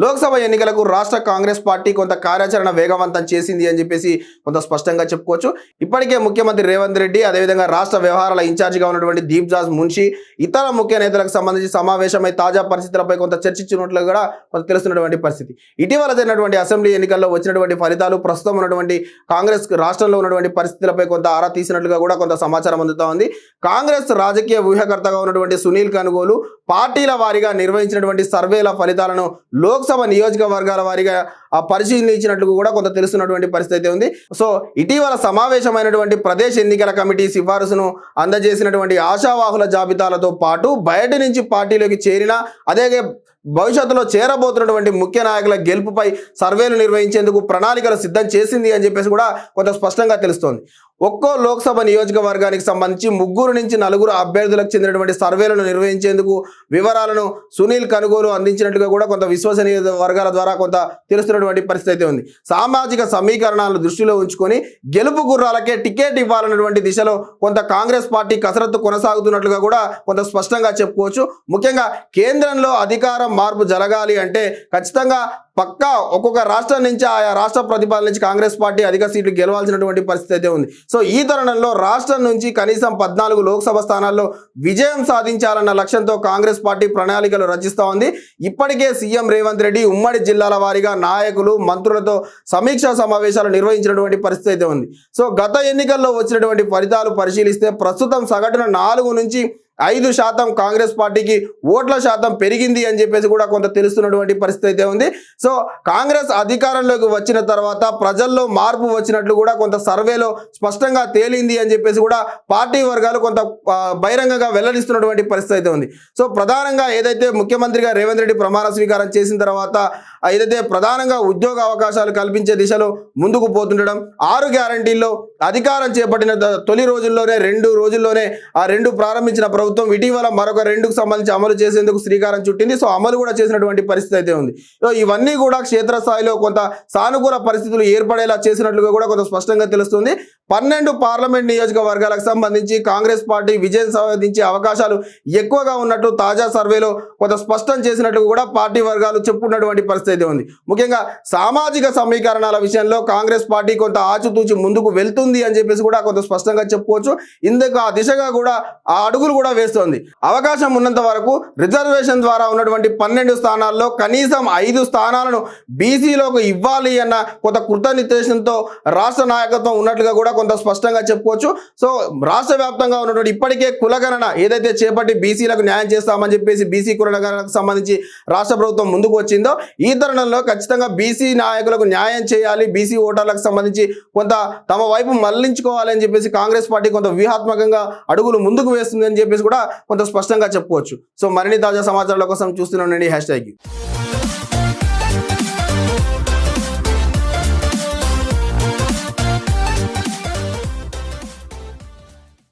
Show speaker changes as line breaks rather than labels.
లోక్సభ ఎన్నికలకు రాష్ట్ర కాంగ్రెస్ పార్టీ కొంత కార్యాచరణ వేగవంతం చేసింది అని చెప్పేసి కొంత స్పష్టంగా చెప్పుకోవచ్చు. ఇప్పటికే ముఖ్యమంత్రి రేవంత్ రెడ్డి అదేవిధంగా రాష్ట్ర వ్యవహారాల ఇన్ఛార్జిగా ఉన్నటువంటి దీప్ జాజ్ మున్షి ఇతర ముఖ్య నేతలకు సంబంధించి సమావేశమై తాజా పరిస్థితులపై కొంత చర్చించినట్లు కూడా కొంత తెలుస్తున్నటువంటి పరిస్థితి. ఇటీవల జరిగినటువంటి అసెంబ్లీ ఎన్నికల్లో వచ్చినటువంటి ఫలితాలు ప్రస్తుతం ఉన్నటువంటి కాంగ్రెస్ రాష్ట్రంలో ఉన్నటువంటి పరిస్థితులపై కొంత ఆరా తీసినట్లుగా కూడా కొంత సమాచారం అందుతా ఉంది. కాంగ్రెస్ రాజకీయ వ్యూహకర్తగా ఉన్నటువంటి సునీల్ కనుగోలు పార్టీల వారీగా నిర్వహించినటువంటి సర్వేల ఫలితాలను లోక్ లోక్సభ నియోజకవర్గాల వారీగా ఆ పరిశీలించినట్లు కూడా కొంత తెలుస్తున్నటువంటి పరిస్థితి ఉంది. సో ఇటీవల సమావేశమైనటువంటి ప్రదేశ్ ఎన్నికల కమిటీ సిఫారసును అందజేసినటువంటి ఆశావాహుల జాబితాలతో పాటు బయట నుంచి పార్టీలోకి చేరిన అదే భవిష్యత్తులో చేరబోతున్నటువంటి ముఖ్య నాయకుల గెలుపుపై సర్వేలు నిర్వహించేందుకు ప్రణాళికలు సిద్ధం చేసింది అని చెప్పేసి కూడా కొంత స్పష్టంగా తెలుస్తోంది. ఒక్కో లోక్సభ నియోజకవర్గానికి సంబంధించి ముగ్గురు నుంచి నలుగురు అభ్యర్థులకు చెందినటువంటి సర్వేలను నిర్వహించేందుకు వివరాలను సునీల్ కనుగోలు అందించినట్టుగా కూడా కొంత విశ్వసనీయ వర్గాల ద్వారా కొంత తెలుస్తున్నటువంటి పరిస్థితి అయితే ఉంది. సామాజిక సమీకరణాలను దృష్టిలో ఉంచుకొని గెలుపు గుర్రాలకే టికెట్ ఇవ్వాలన్నటువంటి దిశలో కొంత కాంగ్రెస్ పార్టీ కసరత్తు కొనసాగుతున్నట్లుగా కూడా కొంత స్పష్టంగా చెప్పుకోవచ్చు. ముఖ్యంగా కేంద్రంలో అధికారం మార్పు జరగాలి అంటే ఖచ్చితంగా పక్కా ఒక్కొక్క రాష్ట్రం నుంచి ఆయా రాష్ట్ర ప్రతిపాదన నుంచి కాంగ్రెస్ పార్టీ అధిక సీట్లు గెలవాల్సినటువంటి పరిస్థితి అయితే ఉంది. సో ఈ తరుణంలో రాష్ట్రం నుంచి కనీసం పద్నాలుగు లోక్సభ స్థానాల్లో విజయం సాధించాలన్న లక్ష్యంతో కాంగ్రెస్ పార్టీ ప్రణాళికలు రచిస్తూ ఉంది. ఇప్పటికే సీఎం రేవంత్ రెడ్డి ఉమ్మడి జిల్లాల వారీగా నాయకులు మంత్రులతో సమీక్షా సమావేశాలు నిర్వహించినటువంటి పరిస్థితి అయితే ఉంది. సో గత ఎన్నికల్లో వచ్చినటువంటి ఫలితాలు పరిశీలిస్తే ప్రస్తుతం సగటున నాలుగు నుంచి ఐదు శాతం కాంగ్రెస్ పార్టీకి ఓట్ల శాతం పెరిగింది అని చెప్పేసి కూడా కొంత తెలుస్తున్నటువంటి పరిస్థితి అయితే ఉంది. సో కాంగ్రెస్ అధికారంలోకి వచ్చిన తర్వాత ప్రజల్లో మార్పు వచ్చినట్లు కూడా కొంత సర్వేలో స్పష్టంగా తేలింది అని చెప్పేసి కూడా పార్టీ వర్గాలు కొంత బహిరంగంగా వెల్లడిస్తున్నటువంటి పరిస్థితి అయితే ఉంది. సో ప్రధానంగా ఏదైతే ముఖ్యమంత్రిగా రేవంత్ రెడ్డి ప్రమాణ స్వీకారం చేసిన తర్వాత ఏదైతే ప్రధానంగా ఉద్యోగ అవకాశాలు కల్పించే దిశలో ముందుకు పోతుండడం ఆరు గ్యారంటీల్లో అధికారం చేపట్టిన తొలి రోజుల్లోనే రెండు రోజుల్లోనే ఆ రెండు ప్రారంభించిన ప్రభుత్వం ఇటీవల మరొక రెండుకు సంబంధించి అమలు చేసేందుకు శ్రీకారం చుట్టింది. సో అమలు కూడా చేసినటువంటి పరిస్థితి అయితే ఉంది. సో ఇవన్నీ కూడా క్షేత్రస్థాయిలో కొంత సానుకూల పరిస్థితులు ఏర్పడేలా చేసినట్లుగా కూడా కొంత స్పష్టంగా తెలుస్తుంది. పన్నెండు పార్లమెంట్ నియోజకవర్గాలకు సంబంధించి కాంగ్రెస్ పార్టీ విజయం సాధించే అవకాశాలు ఎక్కువగా ఉన్నట్టు తాజా సర్వేలో కొంత స్పష్టం చేసినట్లు కూడా పార్టీ వర్గాలు చెప్పుకున్నటువంటి పరిస్థితి అయితే ఉంది. ముఖ్యంగా సామాజిక సమీకరణాల విషయంలో కాంగ్రెస్ పార్టీ కొంత ఆచితూచి ముందుకు వెళ్తుంది అని చెప్పేసి కూడా కొంత స్పష్టంగా చెప్పుకోవచ్చు. ఇందుకు ఆ దిశగా కూడా ఆ అడుగులు కూడా వేస్తోంది. అవకాశం ఉన్నంత వరకు రిజర్వేషన్ ద్వారా ఉన్నటువంటి పన్నెండు స్థానాల్లో కనీసం ఐదు స్థానాలను బీసీలోకి ఇవ్వాలి అన్న కొంత కృతనిర్దేశంతో రాష్ట్ర నాయకత్వం ఉన్నట్లుగా కూడా కొంత స్పష్టంగా చెప్పుకోవచ్చు. సో రాష్ట్ర వ్యాప్తంగా ఉన్నటువంటి ఇప్పటికే కులగణన ఏదైతే చేపట్టి బీసీలకు న్యాయం చేస్తామని చెప్పేసి బీసీ కులగణనకు సంబంధించి రాష్ట్ర ప్రభుత్వం ముందుకు వచ్చిందో ఈ తరుణంలో ఖచ్చితంగా బీసీ నాయకులకు న్యాయం చేయాలి బీసీ ఓటర్లకు సంబంధించి కొంత తమ వైపు మళ్ళించుకోవాలని చెప్పేసి కాంగ్రెస్ పార్టీ కొంత వ్యూహాత్మకంగా అడుగులు ముందుకు వేస్తుంది అని చెప్పేసి కూడా కొంత స్పష్టంగా చెప్పుకోవచ్చు. సో మరిన్ని తాజా సమాచారాల కోసం చూస్తూనే ఉండండి హ్యాష్ ట్యాగ్